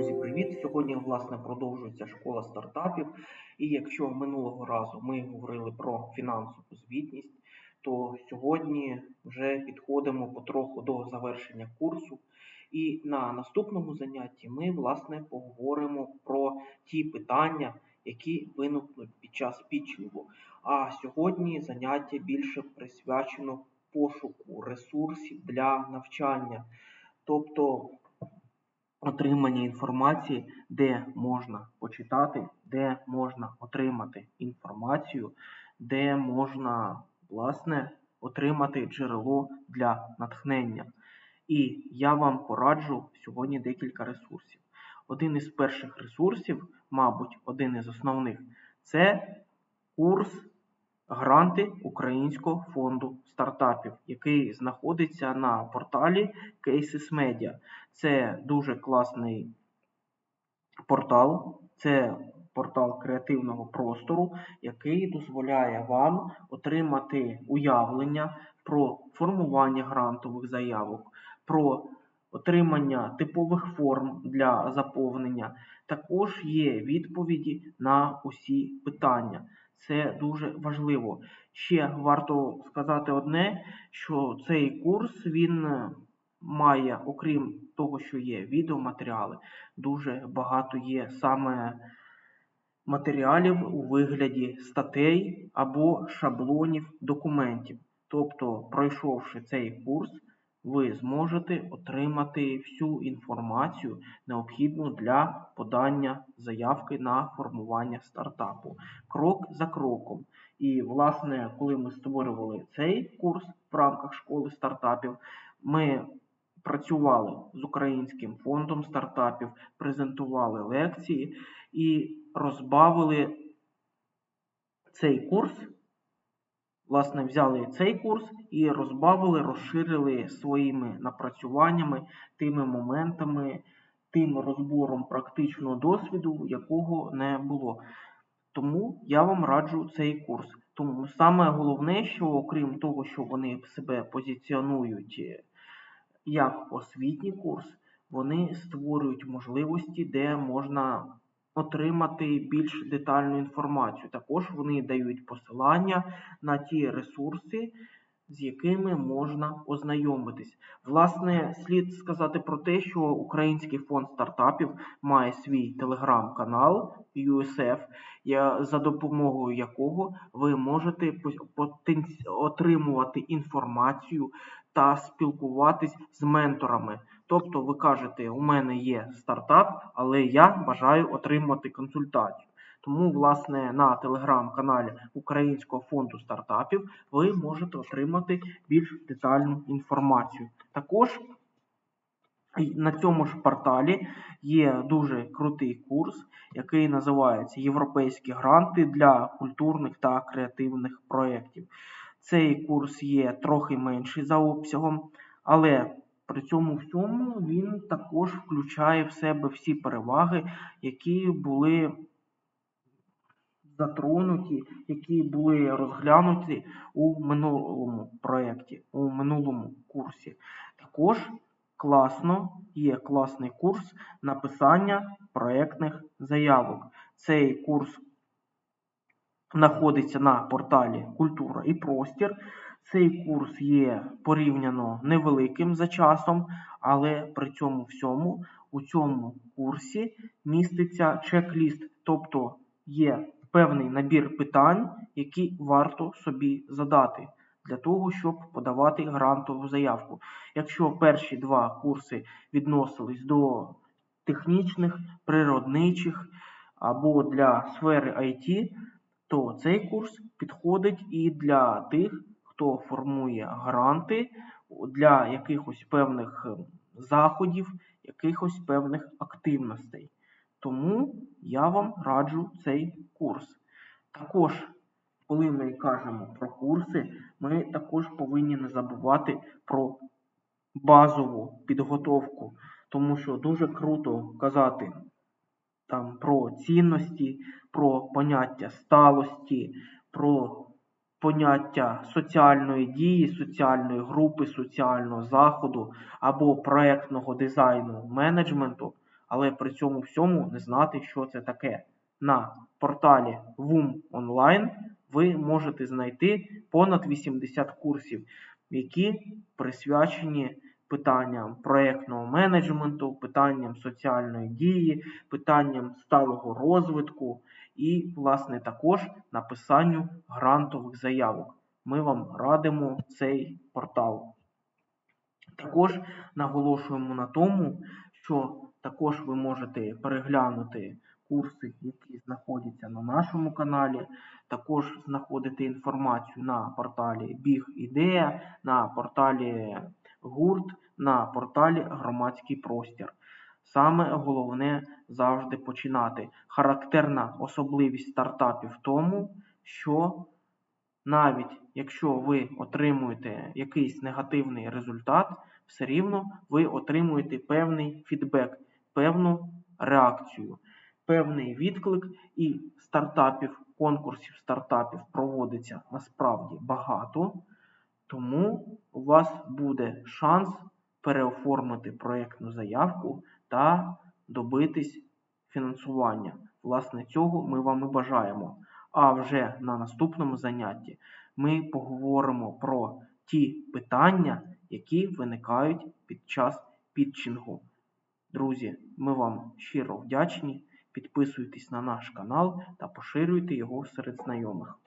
Друзі, привіт! Сьогодні, власне, продовжується школа стартапів. І якщо минулого разу ми говорили про фінансову звітність, то сьогодні вже підходимо потроху до завершення курсу. І на наступному занятті ми, власне, поговоримо про ті питання, які виникнуть під час пітчингу. А сьогодні заняття більше присвячено пошуку ресурсів для навчання. Тобто отримання інформації, де можна почитати, де можна отримати інформацію, де можна, власне, отримати джерело для натхнення. І я вам пораджу сьогодні декілька ресурсів. Один із перших ресурсів, мабуть, один із основних, це курс Гранти Українського фонду стартапів, який знаходиться на порталі Cases Media. Це дуже класний портал, це портал креативного простору, який дозволяє вам отримати уявлення про формування грантових заявок, про отримання типових форм для заповнення. Також є відповіді на усі питання. Це дуже важливо. Ще варто сказати одне, що цей курс він має, окрім того, що є відеоматеріали, дуже багато є саме матеріалів у вигляді статей або шаблонів документів. Тобто, пройшовши цей курс, ви зможете отримати всю інформацію, необхідну для подання заявки на формування стартапу крок за кроком. І, власне, коли ми створювали цей курс в рамках школи стартапів, ми працювали з Українським фондом стартапів, презентували лекції і розбавили цей курс. Власне, взяли цей курс і розбавили, розширили своїми напрацюваннями, тими моментами, тим розбором практичного досвіду, якого не було. Тому я вам раджу цей курс. Тому саме головне, що окрім того, що вони себе позиціонують як освітній курс, вони створюють можливості, де можна отримати більш детальну інформацію. Також вони дають посилання на ті ресурси, з якими можна ознайомитись. Власне, слід сказати про те, що Український фонд стартапів має свій телеграм-канал USF, за допомогою якого ви можете отримувати інформацію та спілкуватись з менторами. Тобто ви кажете, у мене є стартап, але я бажаю отримати консультацію. Тому, власне, на телеграм-каналі Українського фонду стартапів ви можете отримати більш детальну інформацію. Також на цьому ж порталі є дуже крутий курс, який називається Європейські гранти для культурних та креативних проєктів. Цей курс є трохи менший за обсягом, але при цьому всьому він також включає в себе всі переваги, які були затронуті, які були розглянуті у минулому проєкті, у минулому курсі. Також класно є класний курс написання проєктних заявок. Цей курс знаходиться на порталі Культура і Простір. Цей курс є порівняно невеликим за часом, але при цьому всьому у цьому курсі міститься чек-ліст, тобто є певний набір питань, які варто собі задати для того, щоб подавати грантову заявку. Якщо перші два курси відносились до технічних, природничих або для сфери IT, то цей курс підходить і для тих, хто формує гранти для якихось певних ем, заходів, якихось певних активностей. Тому я вам раджу цей курс. Також, коли ми кажемо про курси, ми також повинні не забувати про базову підготовку, тому що дуже круто казати там про цінності, про поняття сталості, про поняття соціальної дії, соціальної групи, соціального заходу або проектного дизайну менеджменту. але при цьому всьому не знати, що це таке. На порталі WUM Online ви можете знайти понад 80 курсів, які присвячені питанням проєктного менеджменту, питанням соціальної дії, питанням сталого розвитку і, власне, також написанню грантових заявок. Ми вам радимо цей портал. Також наголошуємо на тому, що також ви можете переглянути курси, які знаходяться на нашому каналі. Також знаходити інформацію на порталі Біг Ідея, на порталі Гурт, на порталі Громадський простір. Саме головне завжди починати. Характерна особливість стартапів в тому, що навіть якщо ви отримуєте якийсь негативний результат, все рівно ви отримуєте певний фідбек, певну реакцію, певний відклик і стартапів, конкурсів стартапів проводиться насправді багато, тому у вас буде шанс переоформити проєктну заявку та добитись фінансування. Власне, цього ми вам і бажаємо. А вже на наступному занятті ми поговоримо про ті питання, які виникають під час підчингу. Друзі, ми вам щиро вдячні. Підписуйтесь на наш канал та поширюйте його серед знайомих.